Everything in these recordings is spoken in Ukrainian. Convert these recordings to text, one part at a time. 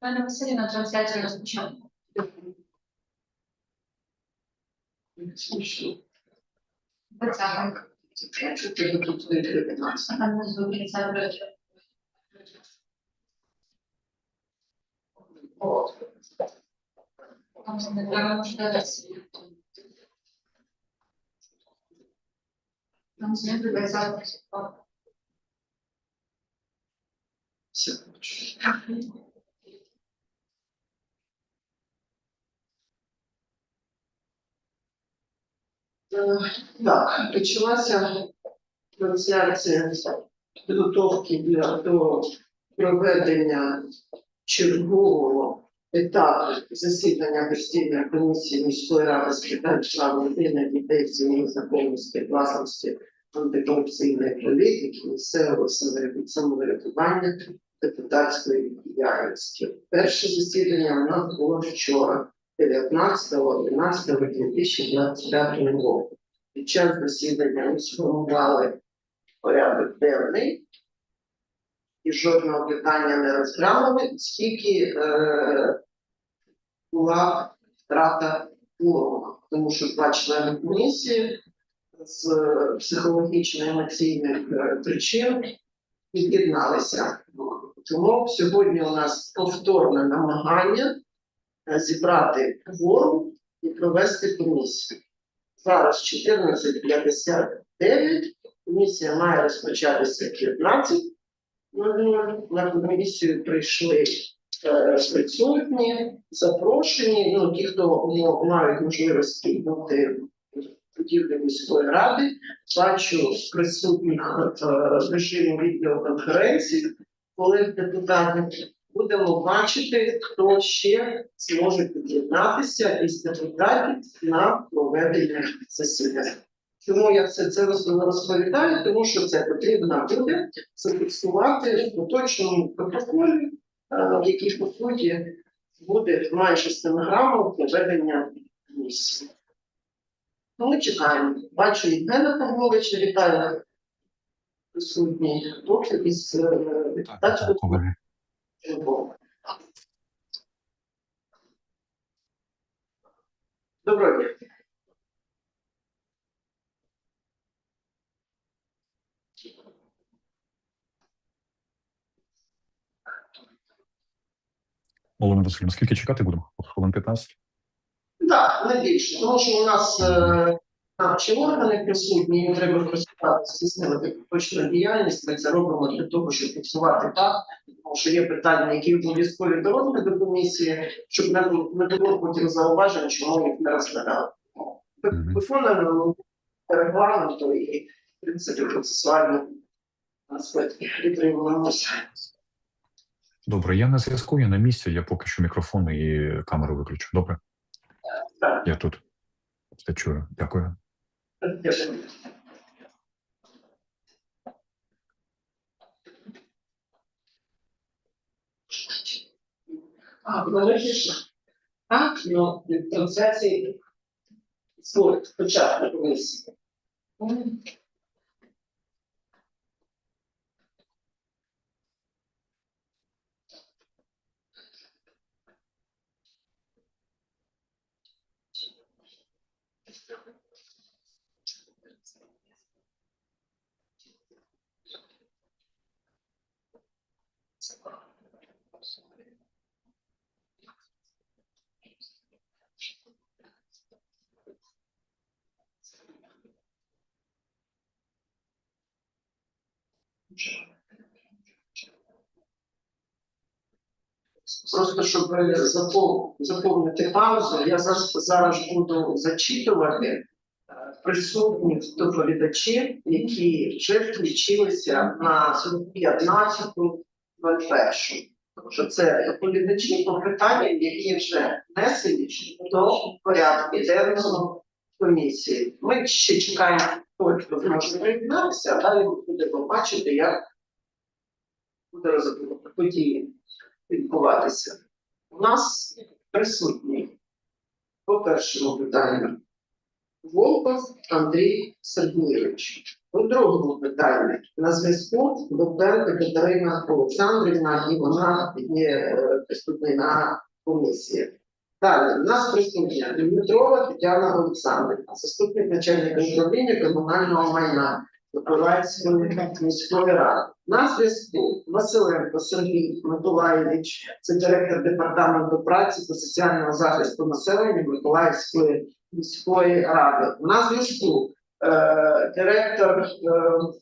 Пане Василіна, трансляцію розпочали. Так. Там не треба можливості. Там знизу кінця Е, Так, почалася трансляція підготовки для до проведення чергового етапу засідання постійної комісії міської ради з питань прав людини, дітей, сім'ї, законності, власності, антикорупційної політики, місцевого самовряд- самоврядування, депутатської діяльності. Перше засідання у нас було вчора. 19.11.2025 року. Під час засідання ми сформували порядок денний і жодного питання не розглянули, оскільки е, була втрата кворуму, тому що два члени комісії з психологічно-емоційних е, причин від'єдналися. Тому сьогодні у нас повторне намагання зібрати кворум і провести комісію. Зараз 14.59, комісія має розпочатися 15. На комісію прийшли е, присутні, запрошені, ну, ті, хто мають можливості бути будівлі міської ради, бачу присутніх е, в режимі відеоконференції, колег депутатів будемо бачити, хто ще зможе під'єднатися із депутатів на проведення засідання. Чому я все це розповідаю? Тому що це потрібно буде зафіксувати в поточному протоколі, е, в який по суті буде майже стенограма проведення місії. Ну, Ми чекаємо. Бачу Євгена Павловича, вітаю присутній хлопці із е, депутатського. Доброго дня. Олена Васильівна, скільки чекати будемо? Хвилин 15? Так, не більше, тому що у нас е, наші органи присутні, їм треба працювати, здійснювати точну діяльність. Ми це робимо для того, щоб фіксувати так, тому що є питання, які обов'язкові до розгляду комісії, щоб не, було- не було потім зауважень, чому їх не розглядали. Виконуємо регламенту і, в принципі, процесуально аспекти підтримуємося. Добре, я на зв'язку, я на місці, я поки що мікрофон і камеру виключу. Добре? Так. Я тут. Все чую. Дякую. А, подожди. Так, ну, трансляції спорт, спочатку комісії. Просто щоб заповнити паузу, я зараз, зараз буду зачитувати е, присутніх доповідачів, які вже включилися на 15-ту 21. Тому що це доповідачі по питанням, які вже внесені до порядку денного комісії. Ми ще чекаємо, хто зможе приєднатися, а далі ми будемо бачити, як буде події відбуватися. У нас присутні по першому питанню Волков Андрій Сергійович, У другому питанні на зв'язку Богданка Катерина Олександрівна, і вона є е, присутня на комісії. Далі, нас присутня Дмитрова Тетяна Олександрівна, заступник начальника управління комунального майна Миколаївської міської ради. На зв'язку Василенко Сергій Миколаєвич, це директор департаменту праці та соціального захисту населення Миколаївської міської ради. На зв'язку е, директор. Е,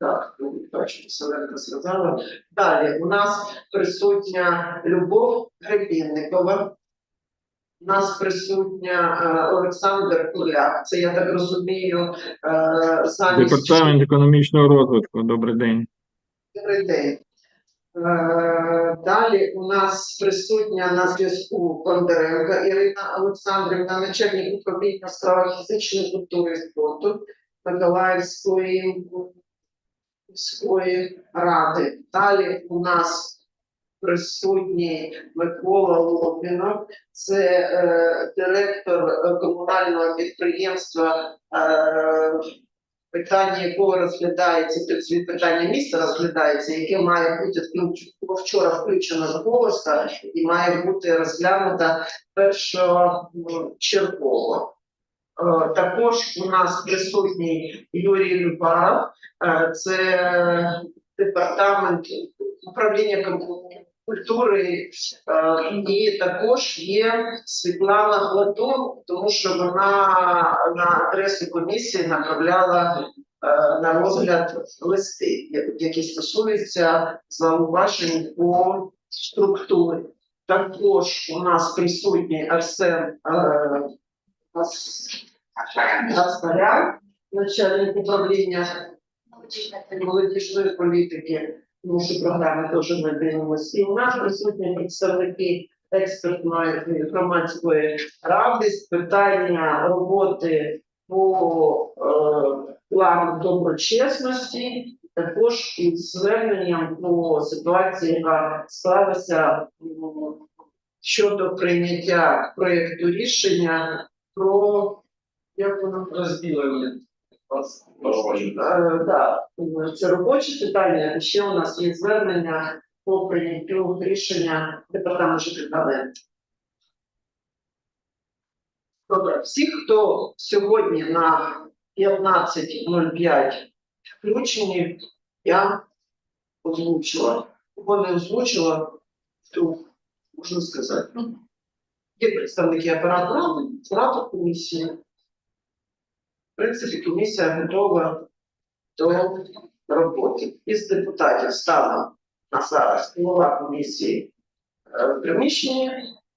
так, ну, точно, Василенко сказала. Далі у нас присутня Любов Гребінникова. У нас присутня е, Олександр Куляк. Це я так розумію. Е, замість Департамент економічного розвитку. Добрий день. Добрий день. Е, Далі у нас присутня на зв'язку Бондаренка Ірина Олександрівна, начальник управління справ фізичної культури і спорту Миколаївської міської ради. Далі у нас присутній Микола Лобінов, це е, директор комунального підприємства е, питання якого розглядається тобто питання міста розглядається, яке має бути було вчора включено з голоса і має бути розглянуто першочергово. Е, Також у нас присутній Юрій Любаров, е, це департамент управління культури, е, і також є Світлана Гладун, тому що вона на адресу комісії направляла на розгляд листи, які стосуються зауважень по структурі. Також у нас присутній Арсен Гас- Гаспарян, начальник управління молодіжної політики, тому що програми теж ми дивимося. І у нас присутні представники експертної громадської ради з питання роботи по е, плану доброчесності, також із зверненням по ситуації, яка склалася щодо прийняття проєкту рішення про як воно розділення. Е, да, це робоче питання. Ще у нас є звернення по прийняттю рішення департаменту ЖКХ. Добре, всі, хто сьогодні на 15.05 включені, я озвучила. Кого не озвучила, то можна сказати. Є представники апарату ради, апарату комісії. В принципі, комісія готова до роботи. Із депутатів стала на зараз голова комісії е, в приміщенні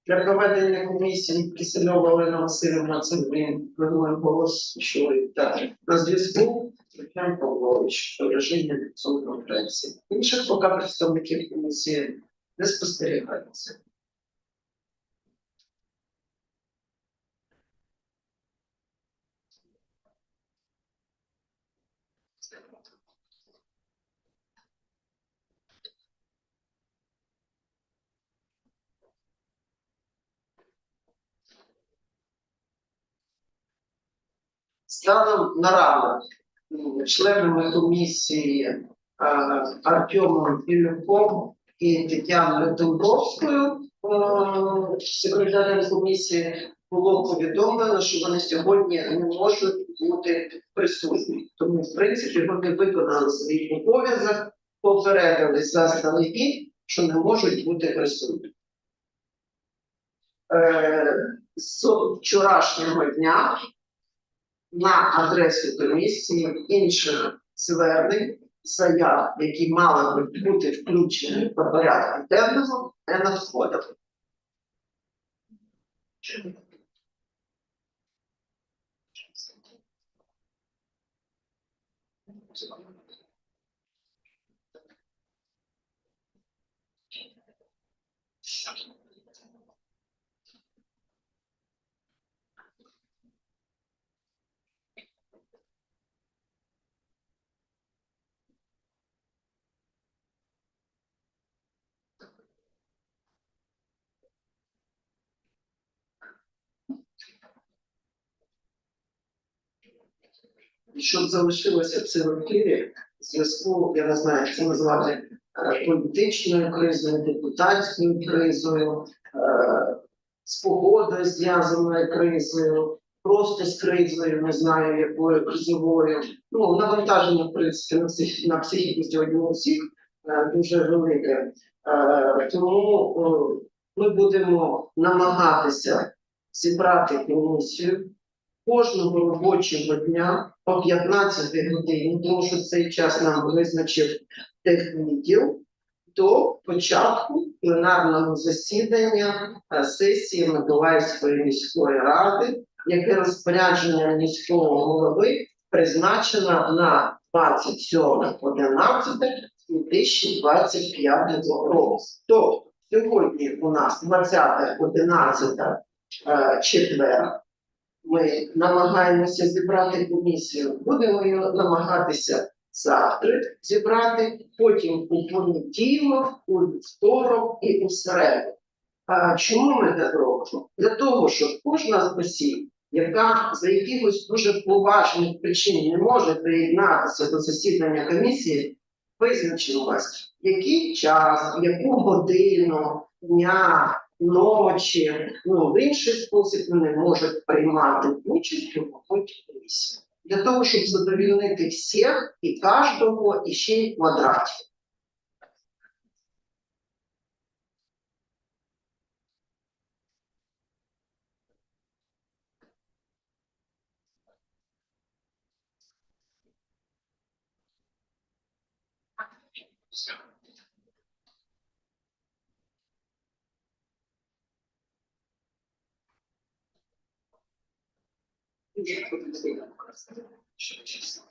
для проведення комісії Кисельова Олена Васильівна, це він планує голос, що так. На зв'язку Євген Павлович в режимі конференції. Інших поки представників комісії не спостерігається. Станом на ранок членами комісії е, Артемом Ілюком і Тетяною Домбровською, е, секретарем комісії, було повідомлено, що вони сьогодні не можуть бути присутні. Тому, в принципі, вони виконали свій обов'язок, попередили заздалегідь, що не можуть бути присутні. Е, З вчорашнього дня на адресу комісії інших звернень, заяв, які мали би бути включені до порядку денного, не надходили. Thank you. Щоб залишилося це в ефірі, в зв'язку, я не знаю, як це назвати е, політичною кризою, депутатською кризою, е, з погодою зв'язаною кризою, просто з кризою, не знаю, якою кризовою. Ну, навантаження, в принципі, на псих, на психіку сьогодні у всіх е, дуже велике. Тому ми будемо намагатися зібрати комісію кожного робочого дня по 15 годині, тому що цей час нам визначив техвідділ до початку пленарного засідання е, сесії Миколаївської міської ради, яке розпорядження міського голови призначено на 27.11.2025 року. Тобто сьогодні у нас 20.11 е, четвер. Ми намагаємося зібрати комісію. Будемо її намагатися завтра зібрати, потім у понеділок, у вівторок і у середу. А чому ми так робимо? Для того, щоб кожна з осіб, яка за якихось дуже поважних причин не може приєднатися до засідання комісії, визначилась, який час, яку годину дня, ночі, ну в інший спосіб вони можуть приймати участь у роботі комісії. Для того, щоб задовільнити всіх і кожного, і ще й в квадраті. Дуже позитивно. Що чесно.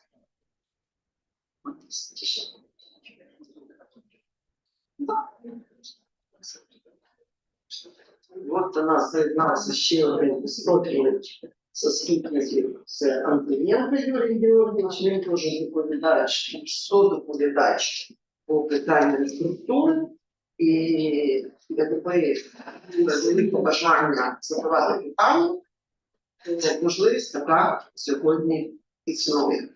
От до нас доєднався ще один спортивець заступників. Це Антоненко Юрій Георгійович, він теж доповідач, доповідач по питанням структури. І якби велике бажання задавати питання, можливість така сьогодні існує.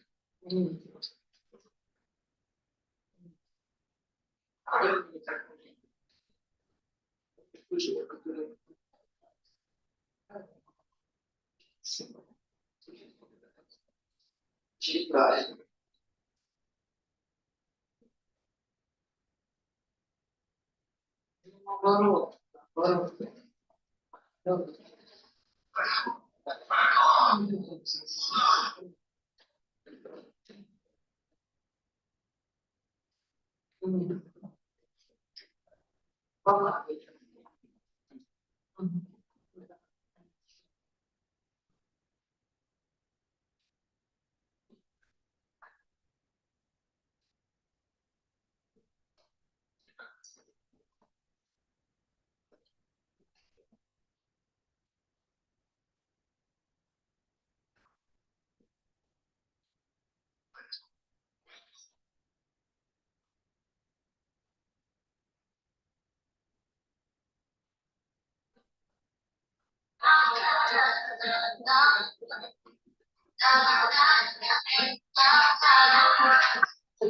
Читаю. Наоборот, наоборот. 음. 아,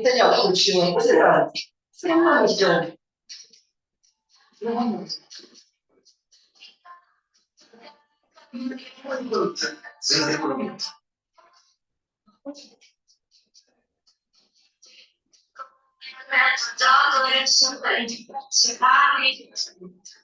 Tagliamo un cimino, così davanti. Sembra un giorno. Mezzo giorno, adesso per i principali.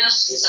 Je suis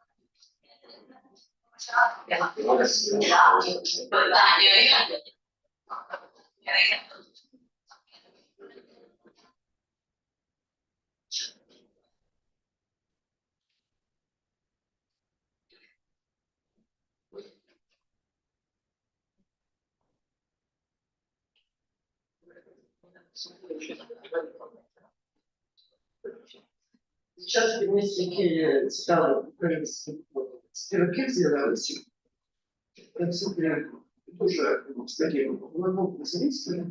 включила. Посмотрите. Снимаю все. Зараз місці, які стали стрілки з'явилися, принципі, дуже глибокі зміsti,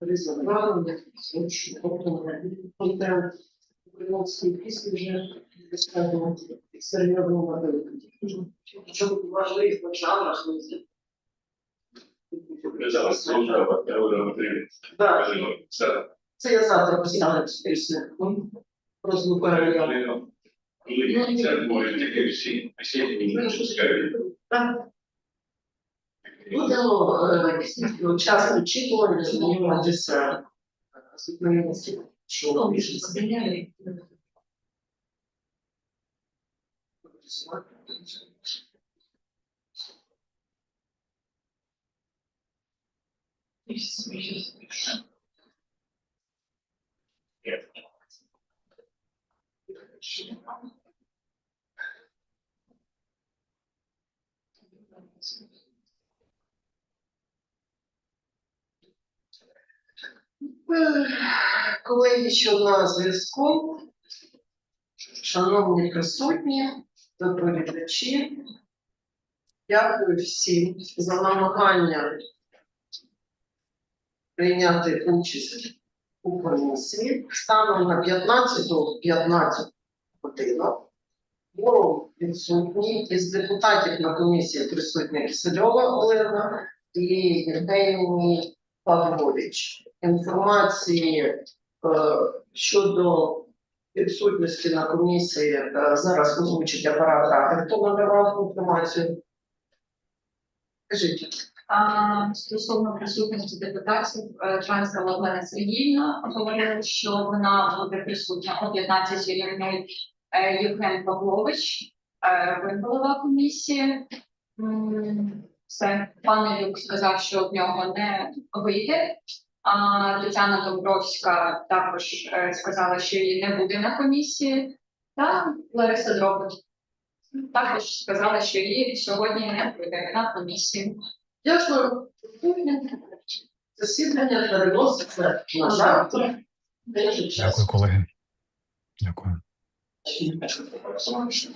різноманітні, тобто контент української пісні вже скажімо, серйозно модели. Причому важливих в жанрах музики. Зараз це я завтра поставлю цю пісню. Коли це може таке всі, всі не пускають. Так. Будемо е, час очікування знайомитися з українським шоу. Ех, Колеги, що на зв'язку, шановні присутні, доповідачі, дякую всім за намагання прийняти участь у комісії. Станом на 15 15 годину Форум відсутній із депутатів на комісії присутня Кисельова Олена і Євгеній Павлович. Інформації е, щодо відсутності на комісії е, зараз озвучить апарат ради. Хто надавав інформацію? Кажіть. А, Стосовно присутності депутатів, е, Чанська Олена Сергіївна говорила, що вона буде присутня о 15.00. Е, Євген Павлович, е, ви голова комісії. Це пан Люк сказав, що в нього не вийде. А Тетяна Домбровська також е, сказала, що її не буде на комісії. Та Лариса Дробот також сказала, що її сьогодні не буде на комісії. Дякую. Засідання переноситься на завтра. Дякую, колеги. Дякую. Дякую.